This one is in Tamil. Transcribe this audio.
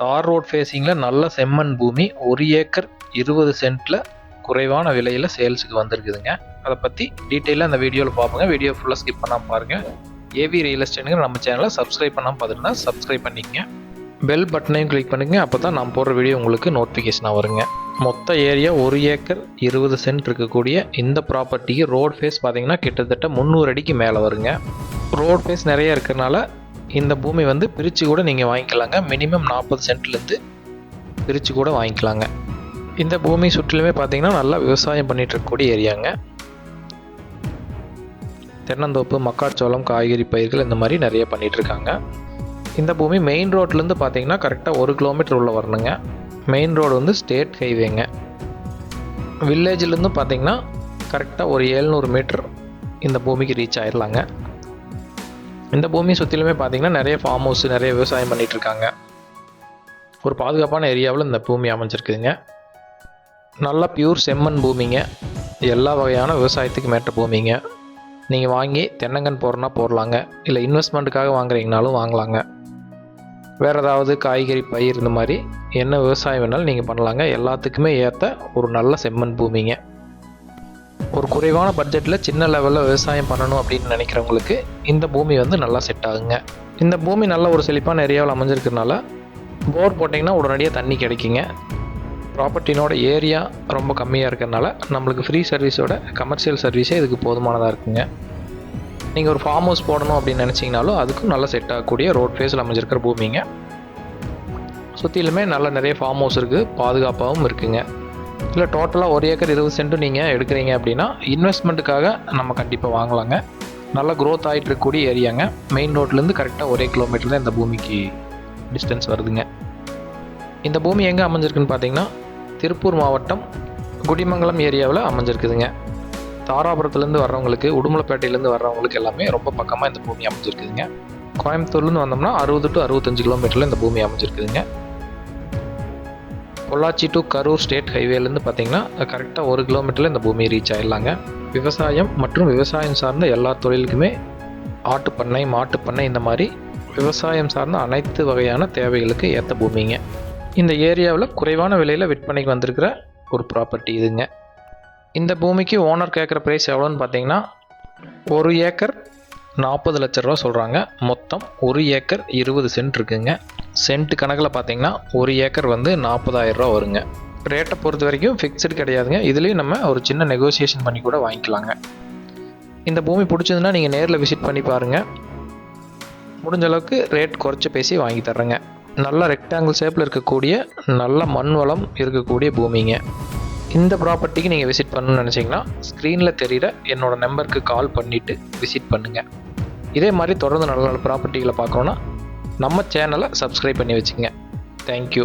தார் ரோட் ஃபேஸிங்கில் நல்ல செம்மண் பூமி ஒரு ஏக்கர் இருபது சென்ட்டில் குறைவான விலையில் சேல்ஸுக்கு வந்திருக்குதுங்க. அதை பற்றி டீட்டெயிலாக அந்த வீடியோவில் பார்ப்போங்க வீடியோ ஃபுல்லாக ஸ்கிப் பண்ணாமல் பாருங்கள் ஏவி ரியல் எஸ்டேட்டுங்கிற நம்ம சேனலை சப்ஸ்கிரைப் பண்ணாமல் பார்த்துட்டுனா சப்ஸ்கிரைப் பண்ணிக்கங்க. பெல் பட்டனையும் கிளிக் பண்ணுங்க. அப்போ தான் நான் போடுற வீடியோ உங்களுக்கு நோட்டிஃபிகேஷனாக வருங்க. மொத்த ஏரியா ஒரு ஏக்கர் இருபது சென்ட் இருக்கக்கூடிய இந்த ப்ராப்பர்ட்டிக்கு ரோட் ஃபேஸ் பார்த்தீங்கன்னா கிட்டத்தட்ட முந்நூறு அடிக்கு மேலே வருங்க. ரோட் ஃபேஸ் நிறைய இருக்கிறனால இந்த பூமி வந்து பிரித்து கூட நீங்கள் வாங்கிக்கலாங்க. மினிமம் நாற்பது சென்ட்லேருந்து பிரித்து கூட வாங்கிக்கலாங்க. இந்த பூமி சுற்றிலுமே பார்த்தீங்கன்னா நல்லா விவசாயம் பண்ணிட்டு இருக்கக்கூடிய ஏரியாங்க. தென்னந்தோப்பு மக்காச்சோளம் காய்கறி பயிர்கள் இந்த மாதிரி நிறைய பண்ணிகிட்ருக்காங்க இந்த பூமி மெயின் ரோட்லேருந்து பார்த்தீங்கன்னா கரெக்டாக ஒரு கிலோமீட்டர் உள்ள வரணுங்க. மெயின் ரோடு வந்து ஸ்டேட் ஹைவேங்க வில்லேஜ்லேருந்து பார்த்தீங்கன்னா கரெக்டாக ஒரு எழுநூறு மீட்டர் இந்த பூமிக்கு ரீச் ஆயிடலாங்க இந்த பூமியை சுற்றிலுமே பார்த்தீங்கன்னா நிறைய ஃபார்ம் ஹவுஸ் நிறைய விவசாயம் பண்ணிகிட்ருக்காங்க இருக்காங்க ஒரு பாதுகாப்பான ஏரியாவில் இந்த பூமி அமைஞ்சிருக்குதுங்க. நல்லா பியூர் செம்மண் பூமிங்க. எல்லா வகையான விவசாயத்துக்கு மேட்ட பூமிங்க. நீங்கள் வாங்கி தென்னங்கன் போடுறனா போடலாங்க. இல்லை இன்வெஸ்ட்மெண்ட்டுக்காக வாங்குறீங்கனாலும் வாங்கலாங்க. வேறு ஏதாவது காய்கறி பயிர் இந்த மாதிரி என்ன விவசாயம் வேணாலும் நீங்கள் பண்ணலாங்க. எல்லாத்துக்குமே ஏற்ற ஒரு நல்ல செம்மண் பூமிங்க. ஒரு குறைவான பட்ஜெட்டில் சின்ன லெவலில் விவசாயம் பண்ணணும் அப்படின்னு நினைக்கிறவங்களுக்கு இந்த பூமி வந்து நல்லா செட் ஆகுங்க. இந்த பூமி நல்ல ஒரு செழிப்பான ஏரியாவில் அமைஞ்சிருக்கிறதுனால போர் போட்டிங்கன்னா உடனடியாக தண்ணி கிடைக்குங்க. ப்ராப்பர்ட்டினோட ஏரியா ரொம்ப கம்மியாக இருக்கிறதுனால நம்மளுக்கு ஃப்ரீ சர்வீஸோட கமர்ஷியல் சர்வீஸே இதுக்கு போதுமானதாக இருக்குங்க. நீங்கள் ஒரு ஃபார்ம் ஹவுஸ் போடணும் அப்படின்னு நினச்சிங்கனாலும் அதுக்கும் நல்லா செட் ஆகக்கூடிய ரோட் ஃபேஸில் அமைஞ்சிருக்கிற பூமிங்க. சுற்றிலுமே நல்ல நிறைய ஃபார்ம் ஹவுஸ் இருக்குது பாதுகாப்பாகவும் இருக்குங்க. இல்லை டோட்டலாக ஒரு ஏக்கர் இருபது சென்ட்டு நீங்கள் எடுக்கிறீங்க அப்படின்னா இன்வெஸ்ட்மெண்ட்டுக்காக நம்ம கண்டிப்பாக வாங்கலாங்க. நல்லா க்ரோத் ஆகிட்டு இருக்கக்கூடிய ஏரியாங்க. மெயின் ரோட்லேருந்து கரெக்டாக ஒரே கிலோமீட்டர் தான் இந்த பூமிக்கு டிஸ்டன்ஸ் வருதுங்க. இந்த பூமி எங்கே அமைஞ்சிருக்குன்னு பார்த்தீங்கன்னா திருப்பூர் மாவட்டம் குடிமங்கலம் ஏரியாவில் அமைஞ்சிருக்குதுங்க. தாராபுரத்துலேருந்து வர்றவங்களுக்கு உடுமலைப்பேட்டையிலேருந்து வர்றவங்களுக்கு எல்லாமே ரொம்ப பக்கமாக இந்த பூமி அமைஞ்சிருக்குதுங்க. கோயம்புத்தூர்லேருந்து வந்தோம்னா அறுபது டு அறுபத்தஞ்சு கிலோமீட்டரில் இந்த பூமி அமைஞ்சிருக்குதுங்க. பொள்ளாச்சி டு கரூர் ஸ்டேட் ஹைவேலேருந்து பார்த்தீங்கன்னா கரெக்டாக ஒரு கிலோமீட்டரில் இந்த பூமி ரீச் ஆயிடலாங்க. விவசாயம் மற்றும் விவசாயம் சார்ந்த எல்லா தொழிலுக்குமே ஆட்டு பண்ணை மாட்டு பண்ணை இந்த மாதிரி விவசாயம் சார்ந்த அனைத்து வகையான தேவைகளுக்கு ஏற்ற பூமிங்க. இந்த ஏரியாவில் குறைவான விலையில் விற்பனைக்கு வந்திருக்கிற ஒரு ப்ராப்பர்ட்டி இதுங்க. இந்த பூமிக்கு ஓனர் கேட்குற ப்ரைஸ் எவ்வளோன்னு பார்த்தீங்கன்னா ஒரு ஏக்கர் நாற்பது லட்ச ரூபா சொல்கிறாங்க மொத்தம் ஒரு ஏக்கர் இருபது சென்ட் இருக்குங்க. சென்ட் கணக்கில் பார்த்தீங்கன்னா ஒரு ஏக்கர் வந்து நாற்பதாயிரரூவா வருங்க. ரேட்டை பொறுத்த வரைக்கும் ஃபிக்ஸ்டு கிடையாதுங்க. இதுலேயும் நம்ம ஒரு சின்ன நெகோசியேஷன் பண்ணி கூட வாங்கிக்கலாங்க. இந்த பூமி பிடிச்சதுன்னா நீங்கள் நேரில் விசிட் பண்ணி பாருங்கள் முடிஞ்ச அளவுக்கு ரேட் குறைச்சி பேசி வாங்கி தர்றேங்க. நல்ல ரெக்டாங்கிள் ஷேப்பில் இருக்கக்கூடிய நல்ல மண் வளம் இருக்கக்கூடிய பூமிங்க. இந்த ப்ராப்பர்ட்டிக்கு நீங்கள் விசிட் பண்ணணும்னு நினச்சிங்கன்னா ஸ்க்ரீனில் தெரிகிற என்னோடய நம்பருக்கு கால் பண்ணிவிட்டு விசிட் பண்ணுங்கள் இதே மாதிரி தொடர்ந்து நல்ல நல்ல ப்ராப்பர்ட்டிகளை பார்க்கணுன்னா நம்ம சேனலை சப்ஸ்கிரைப் பண்ணி வச்சுங்க தேங்க்யூ